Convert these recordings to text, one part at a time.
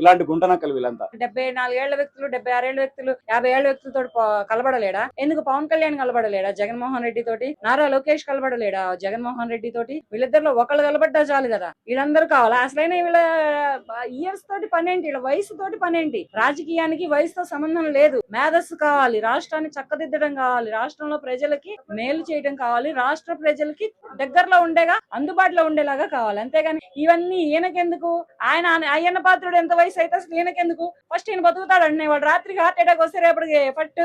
ఇలాంటి గుంటనక్కలు వీళ్ళంతా. డెబ్బై నాలుగేళ్ళ వ్యక్తులు డెబ్బై ఆరేళ్ళ వ్యక్తులు యాభై ఏళ్ళ వ్యక్తులతో కలబడలేడా? ఎందుకు పవన్ కళ్యాణ్ కలబడలేడా? జగన్మోహన్ రెడ్డి తోటి? నారా లోకేష్ కలబడలేడా జగన్మోహన్ రెడ్డి తోటి? వీళ్ళిద్దరిలో ఒకళ్ళు కలబడ్డా చాలు కదా. వీళ్ళందరూ కావాలా? అసలైన వీళ్ళ ఇయర్స్ తోటి పనేంటి? వీళ్ళ వయసు తోటి పనేంటి? రాజకీయానికి వయసుతో సంబంధం లేదు. మేధస్సు కావాలి రాష్ట్రాన్ని చక్కదిద్దడం కావాలి రాష్ట్రంలో ప్రజలకి మేలు చేయడం కావాలి రాష్ట్ర ప్రజలకి దగ్గరలో ఉండేగా అందుబాటులో ఉండేలాగా కావాలి. అంతేగాని ఇవన్నీ ఈయనకెందుకు? ఆయన అయ్యన్న పాత్రుడు ఎంత వయసు అయితే అసలు ఈయనకెందుకు? ఫస్ట్ ఈయన బతుకుతాడు వాడు రాత్రికి హార్ట్ అటాక్ వస్తే రేపటికి ఫట్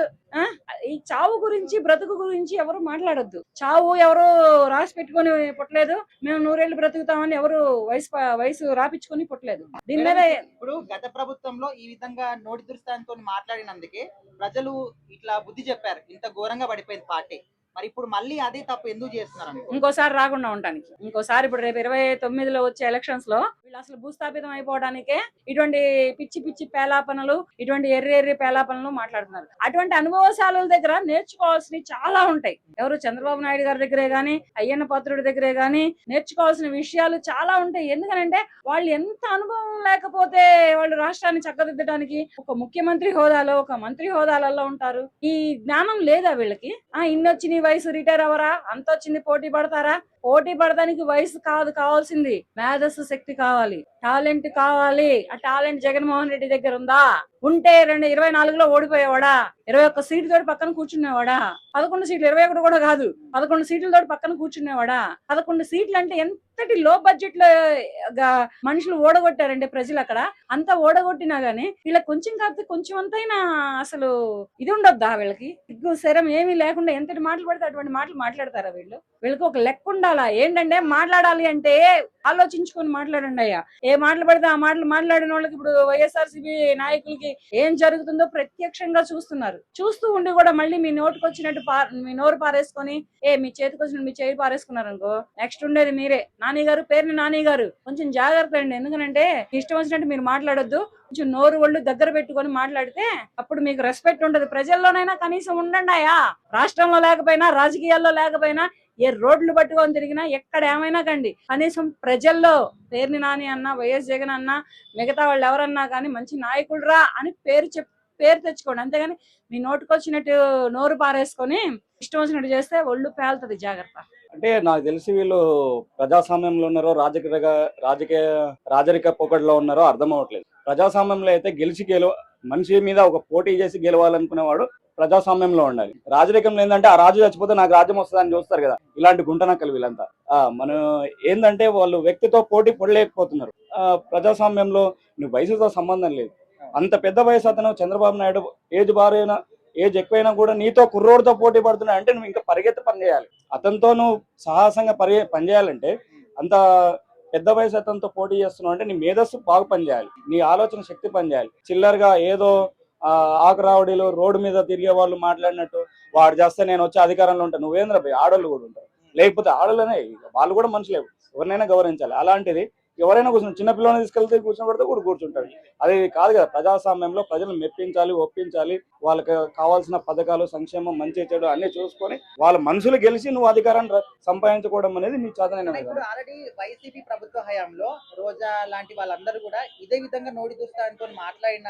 ఈ చావు గురించి బ్రతుకు గురించి ఎవరు మాట్లాడొద్దు. చావు ఎవరు రాసి పెట్టుకొని పుట్టలేదు. మేము నూరేళ్ళు బ్రతుకుతామని ఎవరు వయసు వయసు రాపించుకొని పుట్టలేదు. దీని మీద ఇప్పుడు గత ప్రభుత్వంలో ఈ విధంగా నోటి దురుస్తాంతో మాట్లాడినందుకే ప్రజలు ఇట్లా బుద్ధి చెప్పారు. ఇంత ఘోరంగా పడిపోయింది పార్టీ. మరి ఇప్పుడు మళ్ళీ అదే తప్పు ఎందుకు చేస్తున్నారు ఇంకోసారి రాకుండా ఉండడానికి ఇంకోసారి ఇప్పుడు రేపు ఇరవై తొమ్మిదిలో వచ్చే ఎలక్షన్స్లో వీళ్ళు అసలు భూస్థాపితం అయిపోవడానికే ఇటువంటి పిచ్చి పిచ్చి పేలాపనలు ఇటువంటి ఎర్రి ఎర్రి పేలాపనలు మాట్లాడుతున్నారు. అటువంటి అనుభవశాలుల దగ్గర నేర్చుకోవాల్సినవి చాలా ఉంటాయి. ఎవరు చంద్రబాబు నాయుడు గారి దగ్గరే గాని అయ్యన్న పాత్రుడి దగ్గరే గాని నేర్చుకోవాల్సిన విషయాలు చాలా ఉంటాయి. ఎందుకనంటే వాళ్ళు ఎంత అనుభవం లేకపోతే వాళ్ళు రాష్ట్రాన్ని చక్కదిద్దడానికి ఒక ముఖ్యమంత్రి హోదాలో ఒక మంత్రి హోదాలలో ఉంటారు. ఈ జ్ఞానం లేదా వీళ్ళకి? ఆ ఇన్నొచ్చినవి వయసు రిటైర్ అవరా అంత వచ్చింది పోటీ పడతారా? పోటీ పడడానికి వయసు కాదు కావాల్సింది. మేధస్సు శక్తి కావాలి. టాలెంట్ కావాలి. ఆ టాలెంట్ జగన్మోహన్ రెడ్డి దగ్గర ఉందా? ఉంటే రెండు ఇరవై నాలుగులో ఓడిపోయేవాడా? ఇరవై ఒక్క సీటు తోటి పక్కన కూర్చునేవాడా? పదకొండు సీట్లు ఇరవై ఒకటి కూడా కాదు. పదకొండు సీట్లతోటి పక్కన కూర్చునేవాడా? పదకొండు సీట్లు అంటే ఎంతటి లో బడ్జెట్లో మనుషులు ఓడగొట్టారంటే ప్రజలు అక్కడ? అంతా ఓడగొట్టినా గానీ వీళ్ళకి కొంచెం కాకపోతే కొంచెం అంతైనా అసలు ఇది ఉండొద్దా వీళ్ళకి? సిగ్గు శరం ఏమీ లేకుండా ఎంతటి మాటలు పడితే అటువంటి మాటలు మాట్లాడతారా వీళ్ళు? వీళ్ళకి ఒక లెక్క ఏంటంటే మాట్లాడాలి అంటే ఆలోచించుకొని మాట్లాడండి అయ్యా. ఏ మాటలు పడితే ఆ మాటలు మాట్లాడిన వాళ్ళకి ఇప్పుడు వైఎస్ఆర్సీపీ నాయకులకి ఏం జరుగుతుందో ప్రత్యక్షంగా చూస్తున్నారు. చూస్తూ ఉండి కూడా మళ్ళీ మీ నోటుకు వచ్చినట్టు మీ నోరు పారేసుకొని ఏ మీ చేతికి వచ్చినట్టు మీ చేయి పారేసుకున్నారు అనుకో నెక్స్ట్ ఉండేది మీరే. నాని గారు పేరుని నాని గారు. కొంచెం జాగ్రత్త అండి. ఎందుకంటే ఇష్టం వచ్చినట్టు మీరు మాట్లాడొద్దు. కొంచెం నోరు ఒళ్ళు దగ్గర పెట్టుకొని మాట్లాడితే అప్పుడు మీకు రెస్పెక్ట్ ఉండదు ప్రజల్లోనైనా కనీసం ఉండండి అయ్యా. రాష్ట్రంలో లేకపోయినా రాజకీయాల్లో లేకపోయినా ఏ రోడ్లు పట్టుకొని తిరిగినా ఎక్కడ ఏమైనా కండి. కనీసం ప్రజల్లో పేర్ని నాని అన్న వైఎస్ జగన్ అన్న మిగతా వాళ్ళు ఎవరన్నా కానీ మంచి నాయకులు రా అని పేరు చెప్ పేరు తెచ్చుకోండి. అంతేగాని మీ నోటుకొచ్చినట్టు నోరు పారేసుకొని ఇష్టం వచ్చినట్టు చేస్తే ఒళ్ళు పేలుతుంది. జాగ్రత్త. అంటే నాకు తెలిసి వీళ్ళు ప్రజాస్వామ్యంలో ఉన్నారో రాజకీయ రాజకీయ రాజరిక పోకడలో ఉన్నారో అర్థం అవ్వట్లేదు. ప్రజాస్వామ్యంలో అయితే గెలిచి గెలవ మనిషి మీద ఒక పోటీ చేసి గెలవాలనుకునేవాడు ప్రజాస్వామ్యంలో ఉండాలి. రాజరికంలో ఏంటంటే ఆ రాజు చచ్చిపోతే నాకు రాజ్యం వస్తుందని చూస్తారు కదా. ఇలాంటి గుంటనక్కలు వీళ్ళంతా. ఆ మనం ఏంటంటే వాళ్ళు వ్యక్తితో పోటీ పడలేకపోతున్నారు. ఆ ప్రజాస్వామ్యంలో నువ్వు వయసుతో సంబంధం లేదు. అంత పెద్ద వయసు అతను చంద్రబాబు నాయుడు ఏజ్ బారైనా ఏజ్ ఎక్కువైనా కూడా నీతో కుర్రోడితో పోటీ పడుతున్నాయి అంటే నువ్వు ఇంకా పరిగెత్తి పని చేయాలి. అతనితో నువ్వు సాహసంగా పరి పనిచేయాలంటే అంత పెద్ద వయసు అతనితో పోటీ చేస్తున్నావు అంటే నీ మేధస్సు బాగా పనిచేయాలి. నీ ఆలోచన శక్తి పనిచేయాలి. చిల్లరగా ఏదో ఆకరావడిలో రోడ్డు మీద తిరిగే వాళ్ళు మాట్లాడినట్టు వాడు చేస్తే నేను వచ్చి అధికారంలో ఉంటాను నువ్వేంద్ర ఆడవాళ్ళు ఆడోళ్ళు కూడా ఉంటారు. లేకపోతే ఆడోళ్ళనే వాళ్ళు కూడా మనుషులే. ఎవరినైనా గౌరవించాలి. అలాంటిది ఎవరైనా కూర్చొని చిన్న పిల్లల్ని తీసుకెళ్తే కూర్చోబెడితే కూడా కూర్చుంటాడు అది కాదు కదా ప్రజాస్వామ్యంలో ప్రజలను మెప్పించాలి ఒప్పించాలి. వాళ్ళకి కావాల్సిన పథకాలు సంక్షేమం మంచి చెడు అన్ని చూసుకొని వాళ్ళ మనుషులు గెలిచి నువ్వు అధికారాన్ని సంపాదించుకోవడం అనేది నీ చేతనైన అంటే ఇప్పుడు ఆల్రెడీ వైసీపీ ప్రభుత్వ హయాంలో రోజా లాంటి వాళ్ళందరూ కూడా ఇదే విధంగా నోటి దుస్తాంతో మాట్లాడిన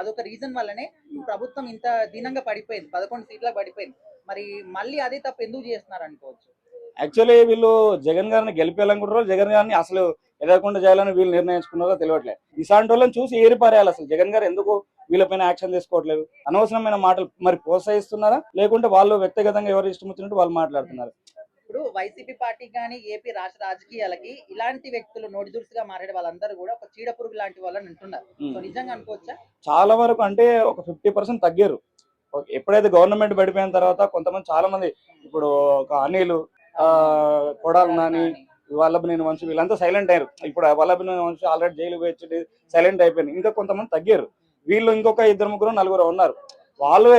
అదొక రీజన్ వల్లనే ప్రభుత్వం ఇంత దీనంగా పడిపోయింది పదకొండు సీట్లకు పడిపోయింది. మరి మళ్ళీ అదే తప్పు ఎందుకు చేస్తున్నారు అనుకోవచ్చు? యాక్చువల్లీ వీళ్ళు జగన్ గారిని గెలిపేయాలనుకుంటారు జగన్ గారిని అసలు ఎదగకుండా చేయాలని వీళ్ళు నిర్ణయించుకున్నారో తెలియట్లేదు ఇలాంటి వాళ్ళని చూసి ఏరిపారేయాలి అసలు. జగన్ గారు ఎందుకు వీళ్ళపైన యాక్షన్ తీసుకోవట్లేదు? అనవసరమైన మాటలు మరి ప్రోత్సహిస్తున్నారా? లేకుంటే వాళ్ళు వ్యక్తిగతంగా ఎవరు ఇష్టం వచ్చినట్టు వాళ్ళు మాట్లాడుతున్నారు? ఇప్పుడు వైసీపీ పార్టీ కానీ ఏపీ రాష్ట్ర రాజకీయాలకి ఇలాంటి వ్యక్తులు నోటి దురుసుగా మాట్లాడే వాళ్ళందరూ కూడా ఒక చీడ పురుగు లాంటి వాళ్ళని అంటున్నారు. సో నిజంగా అనుకోవచ్చా? చాలా వరకు అంటే ఒక ఫిఫ్టీ పర్సెంట్ తగ్గారు. ఎప్పుడైతే గవర్నమెంట్ పడిపోయిన తర్వాత కొంతమంది చాలా మంది ఇప్పుడు ఒక అనిల్ కొడాలి నాని వల్లభనేని వంశీ వీళ్ళంతా సైలెంట్ అయ్యారు. ఇప్పుడు వల్లభనేని వంశీ ఆల్రెడీ జైలు వచ్చి సైలెంట్ అయిపోయింది. ఇంకా కొంతమంది తగ్గారు. వీళ్ళు ఇంకొక ఇద్దరు ముగ్గురు నలుగురు ఉన్నారు. వాళ్ళు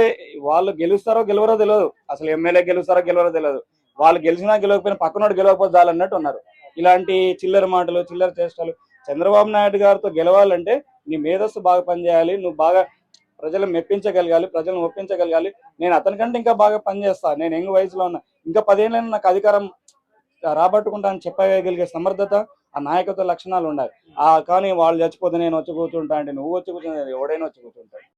వాళ్ళు గెలుస్తారో గెలవరో తెలియదు అసలు ఎమ్మెల్యే గెలుస్తారో గెలవరో తెలియదు వాళ్ళు గెలిచినా గెలవకపోయినా పక్కనోడు గెలవకపోతే చాలన్నట్టు ఉన్నారు. ఇలాంటి చిల్లర మాటలు చిల్లర చేష్టలు చంద్రబాబు నాయుడు గారితో గెలవాలంటే నీ మేధస్సు బాగా పనిచేయాలి. నువ్వు బాగా ప్రజలను మెప్పించగలగాలి ప్రజలను ఒప్పించగలగాలి. నేను అతనికంటే ఇంకా బాగా పనిచేస్తాను నేను యంగ్ వయసులో ఉన్నా. ఇంకా పదేళ్ళైనా నాకు అధికారం రాబట్టుకుంటానని చెప్పగలిగే సమర్థత ఆ నాయకత్వ లక్షణాలు ఉండాలి. ఆ కానీ వాళ్ళు చచ్చిపోతే నేను వచ్చి కూర్చుంటా అంటే నువ్వు వచ్చి కూర్చుంటే ఎవడైనా వచ్చి కూర్చుంటాడు.